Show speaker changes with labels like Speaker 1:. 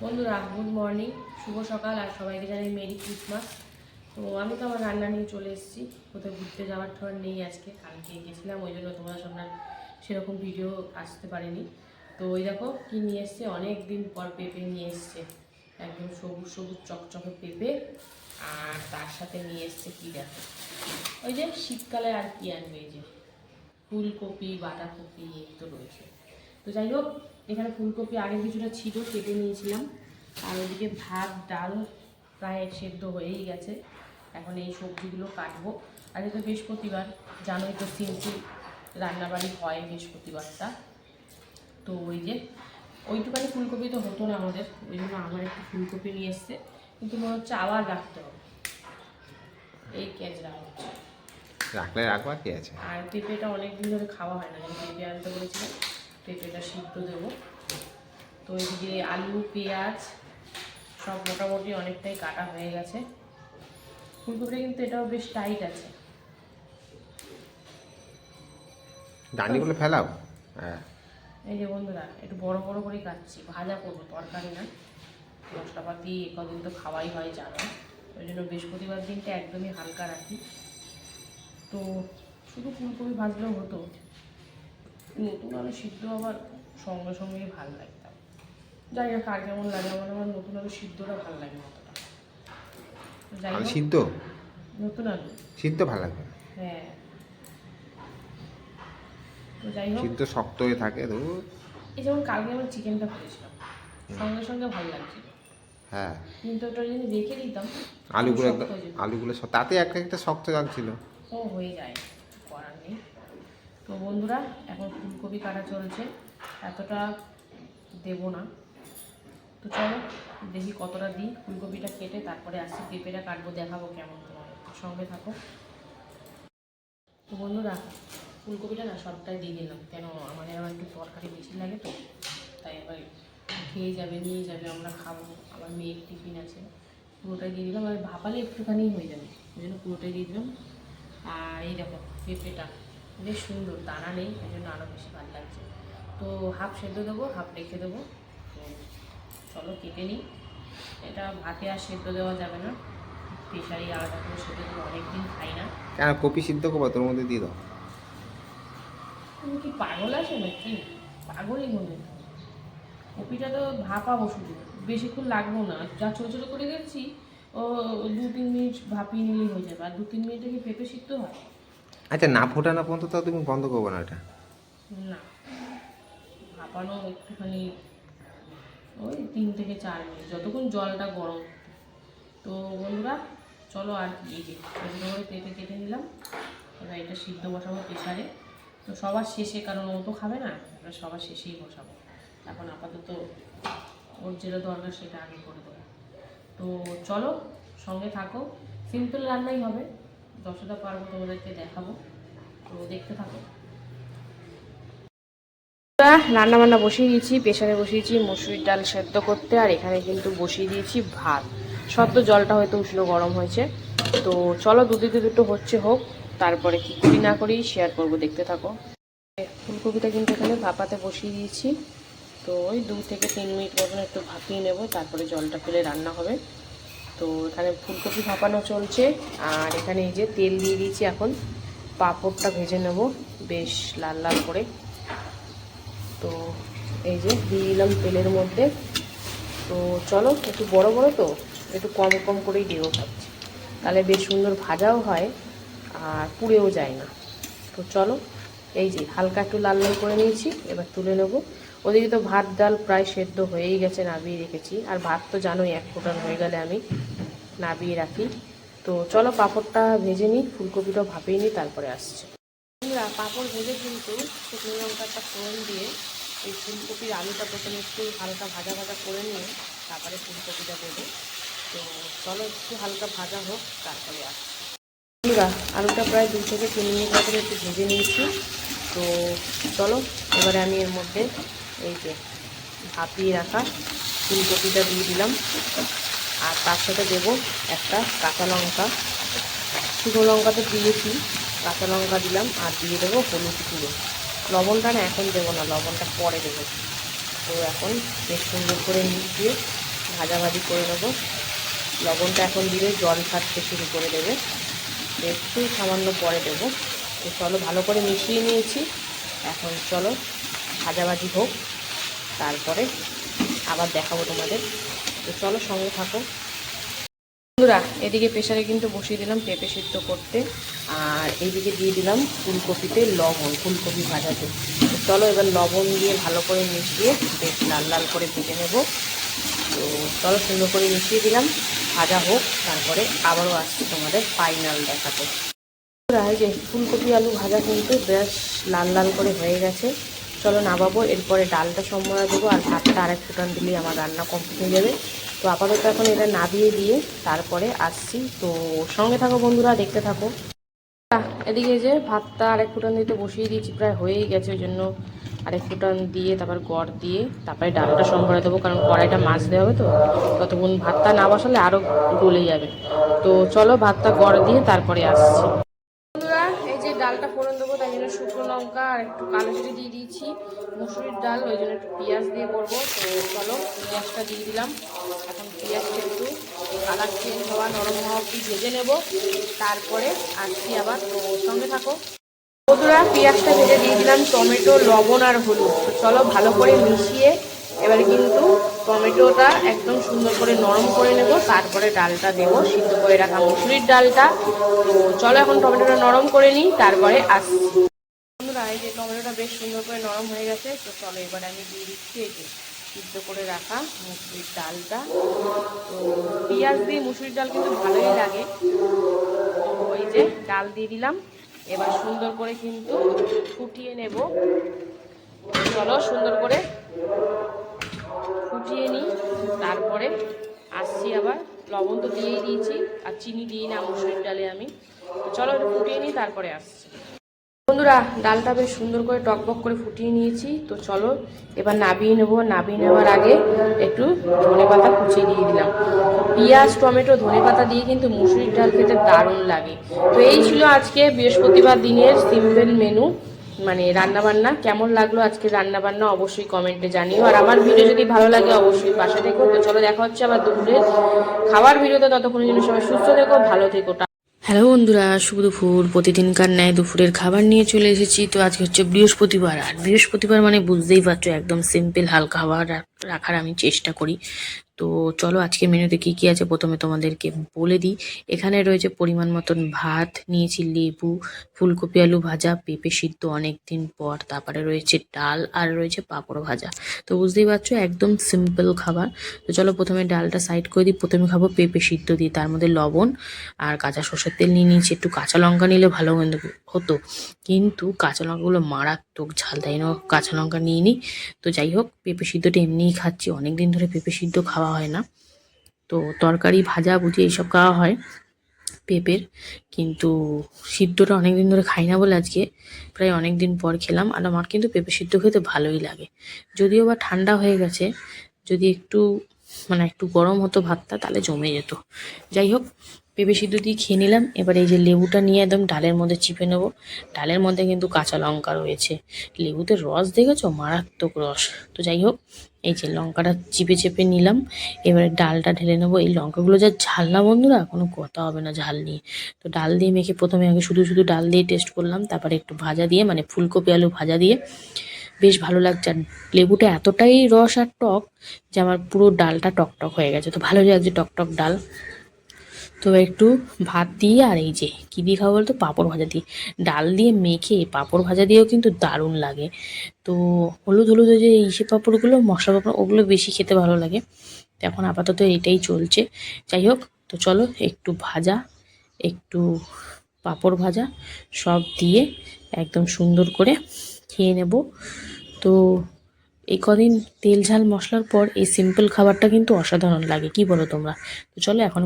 Speaker 1: বন্ধুরা good morning শুভ সকাল আর সবাইকে জানাই মেরি ক্রিসমাস তো আমি তো আমার রান্না নিয়ে চলে এসেছি, কোথাও ঘুরতে যাওয়ার ঠোয়ার নেই আজকে, কালকে গেছিলাম, ওই জন্য তোমরা সব সেরকম ভিডিও আসতে পারেনি। তো ওই দেখো কি নিয়ে এসছে অনেক দিন পর পেঁপে নিয়ে এসছে, একদম সবুজ সবুজ চকচকে পেঁপে, আর তার সাথে নিয়ে এসছে কি দেখো, ওই যে শীতকালে আর কি আনবে এই যে, ফুলকপি, বাঁধাকপি, এই তো রয়েছে। তো যাই হোক এখানে ফুলকপি আগে কিছুটা ছিল কেটে নিয়েছিলাম। আর ওইদিকে ভাত ডাল প্রায় সেদ্ধ হয়েই গেছে। এখন এই সবজিগুলো কাটবো। আর তো বৃহস্পতিবার জানোই তো সিম্পল রান্নাবাড়ি হয় বৃহস্পতিবারটা। তো ওই যে ওইটুকানি ফুলকপি তো হতো না আমাদের ওই জন্য আমার একটু ফুলকপি নিয়ে এসছে। কিন্তু মনে হচ্ছে আবার রাখতে হবে। এই ক্যাচরা হচ্ছে।
Speaker 2: রাখলে রাখবার কি আছে?
Speaker 1: আর পেঁপেটা অনেক দিন ধরে খাওয়া হয় না পেঁপে আনতে বলেছিলাম। পেঁপেটা সিদ্ধ দেবো। তো এদিকে আলু পেঁয়াজ সব মোটামুটি অনেকটাই কাটা হয়ে গেছে। ফুলকপিটা কিন্তু এটাও বেশ টাইট আছে।
Speaker 2: ডান্ডিগুলো ফেলাও? হ্যাঁ।
Speaker 1: এই যে বন্ধুরা একটু বড় বড় করেই কাটছি ভাজা করব তরকারি না। মশলাপাতি কদিন তো খাওয়াই হয় জানো। ওই জন্য বৃহস্পতিবার দিনটা একদমই হালকা রাখি। তো শুধু ফুলকপি ভাজলেও হতো। নতুন আলু সিদ্ধ আবার সঙ্গে সঙ্গেই ভালো লাগতাম। যাই হোক আর কেমন লাগে? আমার আমার নতুন আলু সিদ্ধটা ভালো লাগে অতটা। যাই
Speaker 2: আলু
Speaker 1: হোক।
Speaker 2: সিদ্ধ?
Speaker 1: নতুন আলু।
Speaker 2: সিদ্ধ ভালো লাগবে না।
Speaker 1: হ্যাঁ। তো যাই হোক।
Speaker 2: সিদ্ধ শক্ত হয়ে থাকে তো
Speaker 1: এই যেমন কালকে আমি চিকেনটা করেছিলাম। সঙ্গে সঙ্গে ভালো লাগছিল।
Speaker 2: হ্যাঁ।
Speaker 1: কিন্তু ওটা যদি রেখে দিতাম
Speaker 2: আলুগুলো
Speaker 1: শক্ত
Speaker 2: একদম
Speaker 1: হয়ে যেত।
Speaker 2: আলুগুলো তাতে একটা একটা শক্ত লাগছিল
Speaker 1: ও হয়ে যায়। তো বন্ধুরা, এখন ফুলকপি কাটা চলছে। এতটা দেব না। তো চলো, দেখি কতটা দিই ফুলকপিটা কেটে, তারপরে আসছি পেঁপেটা কাটবো, দেখাবো কেমন সঙ্গে থাকো। তো বন্ধুরা, ফুলকপিটা না সবটাই দিয়ে দিলাম। কেন আমাদের আবার একটু তরকারি বেশি লাগে তো, তাই এবার খেয়ে যাবে, নিয়ে যাবে, আমরা খাব। আমার মেয়ের টিফিন আছে, পুরোটাই দিয়ে দিলাম। আর ভাপালে একটুখানি হয়ে যাবে, ওই জন্য পুরোটাই দিয়ে দিলাম। আর এই দেখো, পেঁপেটা। বেশ সুন্দর দানা নেই এই জন্য আরও বেশি ভালো লাগছে। তো হাফ সেদ্ধ দেবো হাফ রেখে দেবো। তো চলো কেটে নিই। এটা ভাতে আর সেদ্ধ দেওয়া যাবে না। প্রেশারি আলাদা করে সেদ্ধ দেবো অনেকদিন খাই না।
Speaker 2: কেন কপি সিদ্ধ করব তোর মধ্যে দিয়ে দাও।
Speaker 1: তুমি কি পাগল আছে নাকি? পাগলই মনে। কপিটা তো ভাপাবো শুধু বেশিক্ষণ লাগবো না। যা ছোটো ছোটো করে গেছি ও দু তিন মিনিট ভাপিয়ে নিলেই হয়ে যাবে। আর দু তিন মিনিটে কি পেঁপে সিদ্ধ হয়?
Speaker 2: আচ্ছা না ফোটানো পর্যন্ত তো তুমি বন্ধ করব না এটা
Speaker 1: না। ভাপানো একটুখানি ওই তিন থেকে চার মিনিট, যতক্ষণ জলটা গরম। তো বন্ধুরা, চলো আর এই যে করে পেঁপে কেটে নিলাম। এবার এটা সিদ্ধ বসাবো প্রেশারে তো সবার শেষে, কারণ ও তো খাবে না, এবার সবার শেষেই বসাবো। এখন আপাতত ওর যেটা দরকার সেটা আগে করে দেবো। তো চলো, সঙ্গে থাকো। সিম্পল রান্নাই হবে। যতটা পারব তোমাদেরকে দেখাবো। তো দেখতে থাকো। রান্না বান্না বসিয়ে দিয়েছি প্রেশারে বসিয়েছি, মসুরির ডাল সেদ্ধ করতে, আর এখানে কিন্তু বসিয়ে দিয়েছি ভাত। সদ্য জলটা হয়তো উষ্ণ গরম হয়েছে। তো চলো দুদিকে দুটো হচ্ছে হোক, তারপরে কি করি না করি শেয়ার করব, দেখতে থাকো। ফুলকপিটা কিন্তু এখানে ভাপাতে বসিয়ে দিয়েছি। তো ওই দু থেকে তিন মিনিট মতন একটু ভাপিয়ে নেব, তারপরে জলটা ফেলে রান্না হবে। তো এখানে ফুলকপি ভাপানো চলছে। আর এখানে এই যে তেল দিয়ে দিয়েছি এখন। পাঁপড়টা ভেজে নেব বেশ লাল লাল করে। তো এই যে দিয়ে দিলাম তেলের মধ্যে। তো চলো, একটু বড় বড় তো, একটু কম কম করেই দেবো ভাবছি। তাহলে বেশ সুন্দর ভাজাও হয়, আর পুড়েও যায় না। তো চলো এই যে হালকা একটু লাল লাল করে নিয়েছি, এবার তুলে নেব। ওদিকে তো ভাত, ডাল প্রায় সেদ্ধ হয়েই গেছে নাবিয়ে রেখেছি। আর ভাত তো জানোই, এক ফোটান হয়ে গেলে আমি নাবিয়ে রাখি। তো চলো পাঁপড়টা ভেজে নিই ফুলকপিটাও ভাপিয়ে নিই, তারপরে আসছে। বন্ধুরা, পাঁপড় ভেজে কিন্তু শুকনো লঙ্কাটা ফোড়ন দিয়ে এই ফুলকপির আলুটা প্রথমে একটু হালকা ভাজা ভাজা করে নিয়ে তারপরে ফুলকপিটা দেবো। তো চলো একটু হালকা ভাজা হোক, তারপরে আসছি। বন্ধুরা আলুটা প্রায় দু থেকে তিন মিনিট মতো একটু ভেজে নিয়েছি। তো চলো, এবারে আমি এর মধ্যে এই যে ভাপিয়ে রাখা ফুলকপিটা দিয়ে দিলাম। আর তার সাথে দেবো একটা কাঁচা লঙ্কা। শুকনো লঙ্কা তো দিয়েছি, কাঁচা লঙ্কা দিলাম আর দিয়ে দেবো হলুদ গুঁড়ো। লবণটা না এখন দেবো না, লবণটা পরে দেবো। তো এখন বেশ সুন্দর করে মিশিয়ে ভাজাভাজি করে নেব। লবণটা এখন দিলে জল ছাড়তে শুরু করে দেবে। একটু সামান্য পরে দেবো। তো চলো ভালো করে মিশিয়ে নিয়েছি। এখন চলো ভাজাভাজি হোক, তারপরে আবার দেখাবো তোমাদের। তো চলো সঙ্গে থাকো। বন্ধুরা, এদিকে প্রেশারে কিন্তু বসিয়ে দিলাম পেঁপে সিদ্ধ করতে। আর এইদিকে দিয়ে দিলাম ফুলকপিতে লবণ, ফুলকপি ভাজাতে। চলো এবার লবণ দিয়ে ভালো করে মিশিয়ে বেশ লাল লাল করে ভেজে নেব। তো চলো সুন্দর করে মিশিয়ে দিলাম। ভাজা হোক তারপরে আবারও আসছি তোমাদের ফাইনাল দেখাতে। বন্ধুরা, যে ফুলকপি আলু ভাজা কিন্তু বেশ লাল লাল করে হয়ে গেছে। চলো নামাবো এরপরে ডালটা সম্বরা দেবো আর ভাতটা আরেক ফুটান দিলেই আমার রান্না কমপ্লিট হয়ে যাবে। তো আপাতত এখন এটা নাবিয়ে দিয়ে তারপরে আসছি। তো সঙ্গে থাকো বন্ধুরা দেখতে থাকো। এদিকে যে ভাতটা আরেক ফুটান দিতে বসিয়ে দিয়েছি প্রায় হয়েই গেছে ওই জন্য আরেক ফুটান দিয়ে, তারপর গড় দিয়ে, তারপরে ডালটা সম্বরা দেবো, কারণ কড়াইটা মাছ দেওয়া হবে তো। ততক্ষণ ভাতটা না বসালে আরও গলে যাবে। তো চলো ভাতটা গড় দিয়ে তারপরে আসছি। এই যে ডালটা ফোড়ন দেবো, তাই জন্য শুকনো লঙ্কা আর একটু কালো জিরে দিয়ে দিয়েছি। মুসুরির ডাল, ওই জন্য একটু পেঁয়াজ দিয়ে করব। তো চলো, পেঁয়াজটা দিয়ে দিলাম। এখন পেঁয়াজটা একটু কালার চেঞ্জ হওয়া, নরম হওয়া ভেজে নেব। তারপরে আসছি আবার তো সঙ্গে থাকো। বন্ধুরা, পেঁয়াজটা ভেজে দিয়ে দিলাম, টমেটো, লবণ আর হলুদ। চলো ভালো করে মিশিয়ে এবারে কিন্তু টমেটোটা একদম সুন্দর করে নরম করে নেব, তারপরে ডালটা দেব, সিদ্ধ করে রাখা মুসুরির ডালটা। তো চলো এখন টমেটোটা নরম করে নিই, তারপরে আসছি। বন্ধুরা, এই যে টমেটোটা বেশ সুন্দর করে নরম হয়ে গেছে, তো চলো এবারে আমি দিয়ে দিচ্ছি এই যে সিদ্ধ করে রাখা মুসুরির ডালটা। তো পেঁয়াজ দিয়ে মুসুরির ডাল কিন্তু ভালোই লাগে। তো ওই যে ডাল দিয়ে দিলাম। এবার সুন্দর করে কিন্তু ফুটিয়ে নেব। চলো সুন্দর করে ফুটিয়ে নিই। তারপরে আসছি আবার। লবণ তো দিয়েই দিয়েছি, আর চিনি দিই না মুসুর ডালে আমি। চলো ফুটিয়ে নিই, তারপরে আসছি। বন্ধুরা, ডালটা বেশ সুন্দর করে টকবক করে ফুটিয়ে নিয়েছি। তো চলো, এবার নাবিয়ে নেব। নাবিয়ে নেওয়ার আগে একটু ধনে পাতা কুচিয়ে দিয়ে দিলাম। পেঁয়াজ, টমেটো, ধনে পাতা দিয়ে কিন্তু মুসুরির ডাল খেতে দারুণ লাগে। তো এই ছিল আজকে বৃহস্পতিবার দিনের সিম্পল মেনু মানে রান্নাবান্না। কেমন লাগল আজকে রান্না বান্না অবশ্যই কমেন্টে জানিও। আর আমার ভিডিও যদি ভালো লাগে অবশ্যই পাশে থেকো। তো চলো, দেখা হচ্ছে আবার দুপুরে খাবার ভিডিওতে। ততক্ষণের জন্য সবাই সুস্থ থেকো, ভালো থেকো হ্যালো বন্ধুরা, শুভ দুপুর। প্রতিদিনকার ন্যায় দুপুরের খাবার নিয়ে চলে এসেছি। তো আজকে হচ্ছে বৃহস্পতিবার। আর বৃহস্পতিবার মানে বুঝতেই পারছ, একদম সিম্পল হালকা খাবার রাখার আমি চেষ্টা করি। তো চলো আজকে মেনুতে কি কি আছে প্রথমে তোমাদেরকে বলে দিই। এখানে রয়েছে পরিমাণ মতন ভাত, নিয়েছি লেবু, ফুলকপি, আলু ভাজা, পেঁপে সিদ্ধ অনেক দিন পর, তারপরে রয়েছে ডাল আর রয়েছে পাঁপড় ভাজা। তো বুঝতেই পারছ, একদম সিম্পল খাবার। তো চলো প্রথমে ডালটা সাইড করে দিই। প্রথমে খাব পেঁপে সিদ্ধ দিয়ে, তার মধ্যে লবণ আর কাঁচা সর্ষের তেল নিয়ে নিয়েছি। একটু কাঁচা লঙ্কা নিলে ভালো হতো। কিন্তু কাঁচা লঙ্কাগুলো মারাত্মক ঝাল, তাই না? কাঁচা লঙ্কা নিয়ে নিই তো যাই হোক, পেঁপে সিদ্ধটা এমনিই খাচ্ছি। অনেক দিন ধরে পেঁপে সিদ্ধ খাওয়া হয় না। তো তরকারি, ভাজা ভুজি এইসব খাওয়া হয় পেঁপের। কিন্তু সিদ্ধটা অনেক দিন ধরে খাই না বলে আজকে প্রায় অনেক দিন পর খেলাম। আর আমার কিন্তু পেঁপে সিদ্ধ খেতে ভালোই লাগে। যদিও বা ঠান্ডা হয়ে গেছে, যদি একটু মানে একটু গরম হতো ভাতটা, তাহলে জমে যেত। যাই হোক পেঁপে সিদ্ধ দিয়ে খেয়ে নিলাম। এবার এই যে লেবুটা নিয়ে একদম ডালের মধ্যে চিপে নেব। ডালের মধ্যে কিন্তু কাঁচা লঙ্কা রয়েছে। লেবুতে রস দেখেছ? মারাত্মক রস। তো যাই হোক, এই যে লঙ্কাটা চিপে চেপে নিলাম। এবারে ডালটা ঢেলে নেব। এই লঙ্কাগুলো যা ঝাল না বন্ধুরা, কোনো কথা হবে না ঝাল নিয়ে। তো ডাল দিয়ে মেখে প্রথমে আগে শুধু শুধু ডাল দিয়ে টেস্ট করলাম। তারপরে একটু ভাজা দিয়ে মানে ফুলকপি আলু ভাজা দিয়ে। বেশ ভালো লাগছে। আর লেবুটা এতটাই রস আর টক যে আমার পুরো ডালটা টক টক হয়ে গেছে। তো ভালো লাগছে টক টক ডাল। তো একটু ভাত দিয়ে আর এই যে, কী দিয়ে খাব বলতো? পাঁপড় ভাজা দিয়ে। ডাল দিয়ে মেখে পাঁপড় ভাজা দিয়েও কিন্তু দারুণ লাগে। তো হলুদ হলুদ যে ইসে পাঁপড়গুলো, মশলা পাঁপড়, ওগুলো বেশি খেতে ভালো লাগে। তো এখন আপাতত এটাই চলছে। যাই হোক, তো চলো একটু ভাজা, একটু পাঁপড় ভাজা সব দিয়ে একদম সুন্দর করে খেয়ে নেব। তো এই কদিন তেল ঝাল মশলার পর এই সিম্পল খাবারটা কিন্তু অসাধারণ লাগে, কি বলো তোমরা? তো চলো এখন